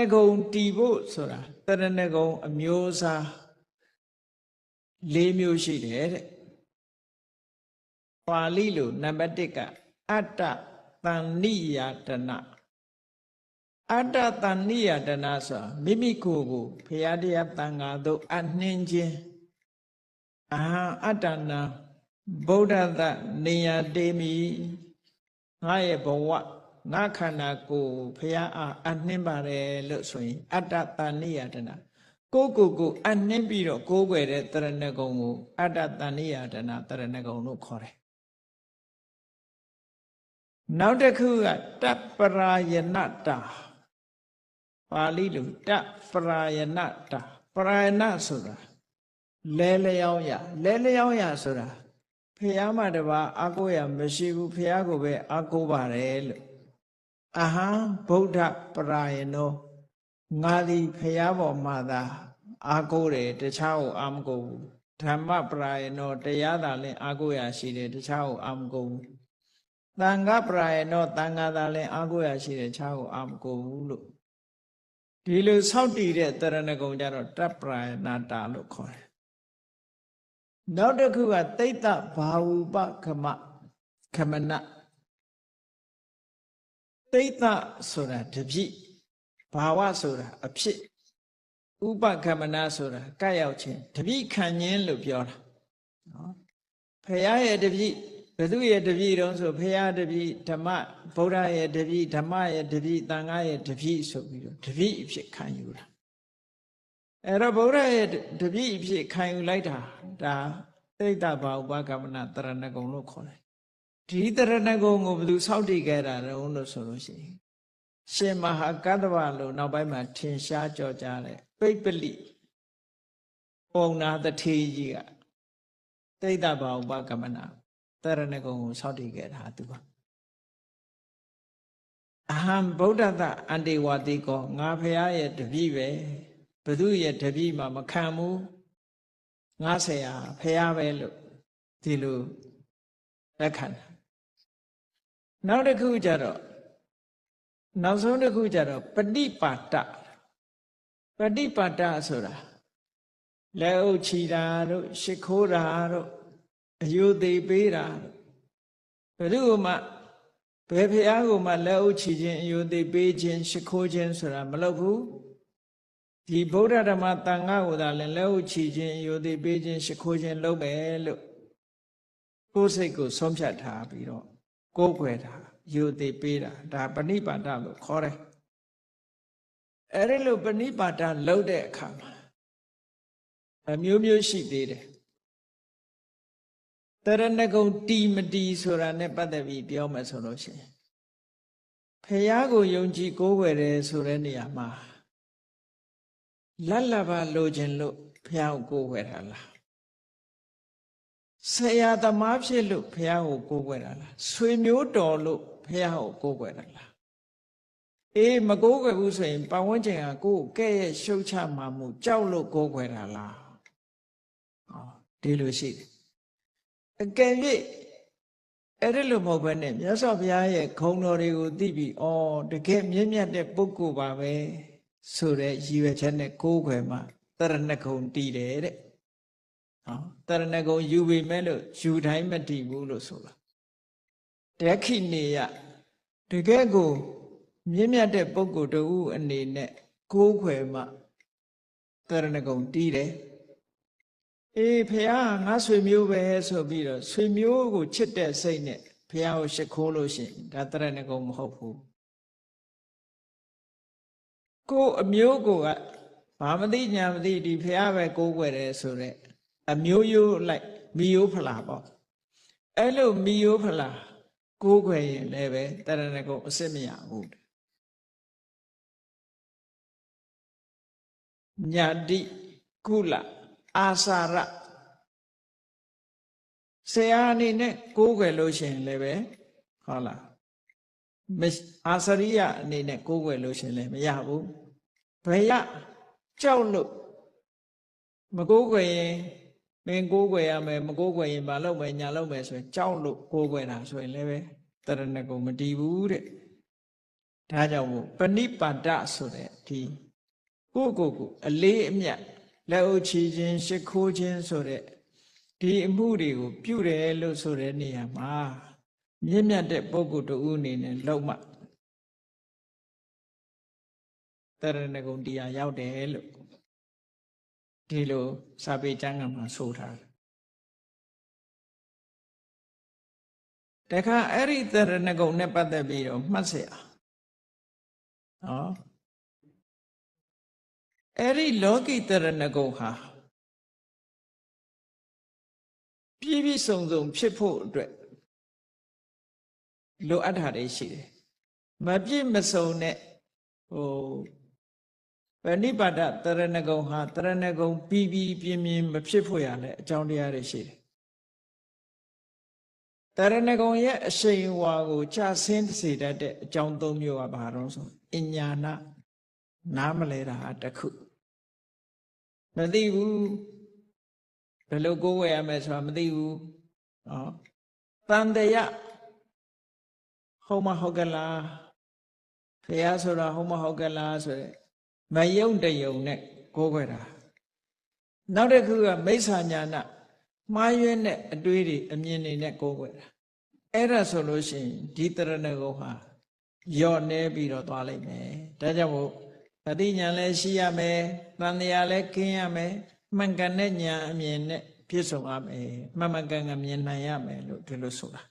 အကုံတီဖို့ဆိုတာတရဏဂုံအမျိုးအစား၄မျိုးရှိတယ်တဲ့ပါဠိလိုနံပါတ်1ကအတ္တတန်နိယတနာအတ္တတန်နိယတနာဆိုတာမိမိကိုယ်ကိုဖရာတရားတန်ခါတို့အနှင်းခြင်းအာအတ္တနာဗုဒ္ဓတနေယတေမိငါရဲ့ဘဝ ငါခန္ဓာကိုယ်ဖရာအားအနှင်းပါတယ်လို့ဆိုရင် အတ္တတန်နိယတနာကိုယ်ကိုယ်ကိုအနှင်းပြီးတော့ကိုးကွယ်တဲ့တရဏဂုံကိုအတ္တတန်နိယတနာတရဏဂုံလို့ခေါ်တယ်နောက်တစ်ခုကတပ္ပရာယနတာပါဠိလိုတပ္ပရာယနတာပရာယနဆိုတာလဲလျောင်းရလဲလျောင်းရဆိုတာဖះမတပါအာကိုရမရှိဘူးဖះကိုပဲအာကိုပါတယ်လို့ အဟံဗုဒ္ဓပရာယနောငါသည်ဖះပေါ်မှာသာအာကိုတယ်တခြားကိုအာမကိုဘူးဓမ္မပရာယနောတရားသာလင်အာကိုရရှိတယ်တခြားကိုအာမကိုဘူးသံဃပရာယနောသံဃာသာလင်အာကိုရရှိတယ်တခြားကိုအာမကိုဘူးလို့ဒီလိုစောင့်တည်တဲ့တရဏဂုံကြတော့တပ္ပရာယနာတာလို့ခေါ်တယ်နောက်တစ်ခုကတိတ်တဘာဝုပခမခမန တိတ်တဆိုတာတပြိဘာဝဆိုတာအဖြစ်ဥပခမနဆိုတာကပ်ရောက်ခြင်းတပြိခံခြင်းလို့ပြောတာနော်ဖရာရဲ့တပြိဘုသူရဲ့တပြိတုံးဆိုဖရာတပြိဓမ္မဗုဒ္ဓရဲ့တပြိဓမ္မရဲ့တပြိသံဃာရဲ့တပြိဆိုပြီးတော့တပြိအဖြစ်ခံယူတာအဲ့တော့ဗုဒ္ဓရဲ့တပြိအဖြစ်ခံယူလိုက်တာဒါသိတ္တဘာဥပကမ္မနာတရဏဂုံလို့ခေါ်တယ် ဒီတရဏဂုံကိုဘယ်သူစောင့်တည်ခဲ့တာလဲလို့ဆိုလို့ရှိရင်ရှင်မဟာကတ္တဗလို့နောက်ပိုင်းမှာထင်ရှားကြော်ကြားတဲ့ပိပ္ပလိပုံနာတထေကြီးကသိတ္တဘာဥပကမ္မနာတရဏဂုံကိုစောင့်တည်ခဲ့တာသူပါအဟံဗုဒ္ဓတအန္တေဝတိကောငါဖရာရဲ့တပည့်ပဲဘသူရဲ့တပည့်မှမခံဘူးငါဆရာဖရာပဲလို့ဒီလိုလက်ခံတာ နောက်တစ်ခုကျတော့နောက်ဆုံးတစ်ခုကျတော့ပฏิပါတပฏิပါတဆိုတာလက်အုပ်ချီတာတို့ရှ िख ိုးတာတို့အယုသေးပေးတာဘယ်သူမှဘယ်ဖះကိုမှလက်အုပ်ချီခြင်းအယုသေးပေးခြင်းရှ िख ိုးခြင်းဆိုတာမလုပ်ဘူးဒီဗုဒ္ဓဓမ္မတန်ခါကိုသာလည်းလက်အုပ်ချီခြင်းအယုသေးပေးခြင်းရှ िख ိုးခြင်းလုပ်မယ်လို့ကိုယ်စိတ်ကိုဆုံးဖြတ်ထားပြီးတော့ ကိုယ်ွယ်တာယုသေးပေးတာဒါပဏိပါဒလို့ခေါ်တယ်အဲ့ဒီလိုပဏိပါဒလုပ်တဲ့အခါမှာအမျိုးမျိုးရှိသေးတယ်တရဏဂုံတီမတီဆိုတာနဲ့ပတ်သက်ပြီးပြောမယ်ဆိုလို့ရှိရင်ဖះကိုယုံကြည်ကိုးကွယ်တယ်ဆိုတဲ့နေရာမှာလတ်လပါလိုခြင်းလို့ဖះကိုကိုးကွယ်တာလား ဆရာသမားဖြစ်လို့ဖះကိုကိုးကွယ်တာလားဆွေမျိုးတော်လို့ဖះကိုကိုးကွယ်တာလားအေးမကိုးကွယ်ဘူးဆိုရင်ပတ်ဝန်းကျင်ကကိုယ်ကဲ့ရဲ့ရှုတ်ချမှမှုကြောက်လို့ကိုးကွယ်တာလားဟောဒီလိုရှိတယ်အကယ်၍အဲ့ဒီလိုမဟုတ်ဘဲနဲ့မြတ်စွာဘုရားရဲ့ခုံတော်တွေကိုသိပြီးဩတကယ်မြင့်မြတ်တဲ့ပုဂ္ဂိုလ်ပါပဲဆိုတဲ့ရည်ရွယ်ချက်နဲ့ကိုးကွယ်မှတရဏဂုံတည်တယ်တဲ့ ဟောတရဏဂုံယူပေမဲ့လို့ယူတိုင်းမတည်ဘူးလို့ဆိုတာတက္ခိနေယတကယ်ကိုမြင့်မြတ်တဲ့ပုဂ္ဂိုလ်တူအနေနဲ့ကိုးကွယ်မှတရဏဂုံတည်တယ်အေးဖះငါဆွေမျိုးပဲဆိုပြီးတော့ဆွေမျိုးကိုချစ်တဲ့စိတ်နဲ့ဖះကိုရှ िख ိုးလို့ရှိရင်ဒါတရဏဂုံမဟုတ်ဘူးကိုအမျိုးကိုကဘာမသိညာမသိဒီဖះပဲကိုးကွယ်တယ်ဆိုတော့ အမျိုးရိုးလိုက်မိယိုးဖလာပေါ့အဲ့လိုမိယိုးဖလာကိုးကွယ်ရင်လည်းပဲတရဏဂုံအစ်စ်မရဘူးညာတိကုလအာစာရဆရာအနေနဲ့ကိုးကွယ်လို့ရှိရင်လည်းပဲဟုတ်လားမအာစရိယအနေနဲ့ကိုးကွယ်လို့ရှိရင်လည်းမရဘူးဘယ်ရကြောက်လို့မကိုးကွယ်ရင် မင်းကိုးကွယ်ရမယ်မကိုးကွယ်ရင်မလုပ်မယ်ညာလုပ်မယ်ဆိုရင်ကြောက်လို့ကိုးကွယ်တာဆိုရင်လည်းပဲတရဏဂုံမတည်ဘူးတဲ့ဒါကြောင့်မို့ပဏိပါဒဆိုတဲ့ဒီကိုယ့်ကိုယ်ကိုအလေးအမြတ်လက်အုပ်ချီခြင်းရှ िख ိုးခြင်းဆိုတဲ့ဒီအမှုတွေကိုပြုတယ်လို့ဆိုတဲ့နေရာမှာမြင့်မြတ်တဲ့ပုဂ္ဂိုလ်တူအနေနဲ့လောက်မှတရဏဂုံတရားရောက်တယ်လို့ ဒီလိုစာပေကျမ်းကမှာဆိုထားတယ်တခါအဲ့ဒီတရဏဂုံနဲ့ပတ်သက်ပြီးတော့မှတ်เสียနော်အဲ့ဒီလောကိတရဏဂုံဟာပြည့်ပြည့်စုံစုံဖြစ်ဖို့အတွက်လိုအပ်တာတွေရှိတယ်မပြည့်မစုံတဲ့ဟို ပဏိပါဒတရဏဂုံဟာတရဏဂုံပြီးပြီးပြင်းပြင်းမဖြစ်ဖို့ရလဲအကြောင်းတရားတွေရှိတယ်တရဏဂုံရဲ့အရှိန်ဝါကိုချဆင်းစေတတ်တဲ့အကြောင်းသုံးမျိုးကဘာတော့ဆိုအညာနာနားမလဲတာဟာတစ်ခုမသိဘူးဘယ်လိုကိုယ်ဝယ်ရမယ်ဆိုတာမသိဘူးနော်တန်တရဟုတ်မဟုတ်ကလားဖះဆိုတာဟုတ်မဟုတ်ကလားဆိုရယ် မယုံတယုံနဲ့ကိုယ်ွယ်တာနောက်တစ်ခုကမိစ္ဆာညာနာမှားယွင်းတဲ့အတွေးတွေအမြင်တွေနဲ့ကိုယ်ွယ်တာအဲ့ဒါဆိုလို့ရှိရင်ဒီတရဏဂုံဟာယော့နေပြီးတော့သွားလိမ့်မယ်ဒါကြောင့်မို့အတိညာလည်းရှိရမယ်တန်တရားလည်းခင်းရမယ်မှန်ကန်တဲ့ညာအမြင်နဲ့ပြည့်စုံရမယ်မှန်မှန်ကန်ကန်မြင်နိုင်ရမယ်လို့ဒီလိုဆိုတာ